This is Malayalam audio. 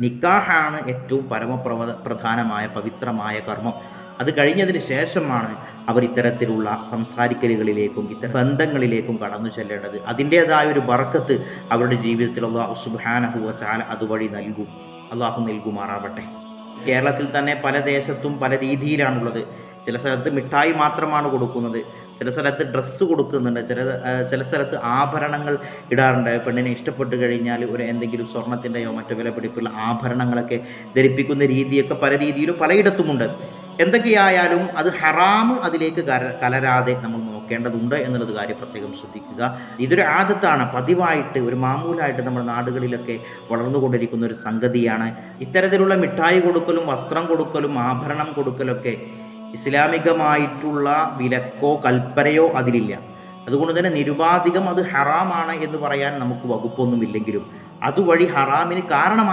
നിക്കാഹാണ് ഏറ്റവും പരമപ്രവ പ്രധാനമായ പവിത്രമായ കർമ്മം. അത് കഴിഞ്ഞതിന് ശേഷമാണ് അവർ ഇത്തരത്തിലുള്ള സംസാരിക്കലുകളിലേക്കും ഇത്തരം ബന്ധങ്ങളിലേക്കും കടന്നു ചെല്ലേണ്ടത്. അതിന്റേതായ ഒരു ബർക്കത്ത് അവരുടെ ജീവിതത്തിൽ അള്ളാഹു സുബാനഹുവ ചാല അതുവഴി നൽകും. അള്ളാഹു നൽകുമാറാവട്ടെ. കേരളത്തിൽ തന്നെ പല ദേശത്തും പല രീതിയിലാണുള്ളത്. ചില സ്ഥലത്ത് മിഠായി മാത്രമാണ് കൊടുക്കുന്നത്. ചില സ്ഥലത്ത് ഡ്രസ്സ് കൊടുക്കുന്നുണ്ട്. ചില ചില സ്ഥലത്ത് ആഭരണങ്ങൾ ഇടാറുണ്ട്. പെണ്ണിനെ ഇഷ്ടപ്പെട്ട് കഴിഞ്ഞാൽ ഒരു എന്തെങ്കിലും സ്വർണത്തിന്റെയോ മറ്റു വിലപിടിപ്പുള്ള ആഭരണങ്ങളൊക്കെ ധരിപ്പിക്കുന്ന രീതിയൊക്കെ പല രീതിയിലും പലയിടത്തുമുണ്ട്. എന്തൊക്കെയായാലും അത് ഹറാമ് അതിലേക്ക് കലരാതെ നമ്മൾ നോക്കേണ്ടതുണ്ട് എന്നുള്ളത് കാര്യം പ്രത്യേകം ശ്രദ്ധിക്കുക. ഇതൊരു ആദത്താണ്. പതിവായിട്ട് ഒരു മാമൂലായിട്ട് നമ്മുടെ നാടുകളിലൊക്കെ വളർന്നുകൊണ്ടിരിക്കുന്ന ഒരു സംഗതിയാണ്. ഇത്തരത്തിലുള്ള മിഠായി കൊടുക്കലും വസ്ത്രം കൊടുക്കലും ആഭരണം കൊടുക്കലൊക്കെ ഇസ്ലാമികമായിട്ടുള്ള വിലക്കോ കൽപ്പനയോ അതിലില്ല. അതുകൊണ്ട് തന്നെ നിരുപാധികം അത് ഹറാമാണ് എന്ന് പറയാൻ നമുക്ക് വകുപ്പൊന്നുമില്ലെങ്കിലും അതുവഴി ഹറാമിന് കാരണമായി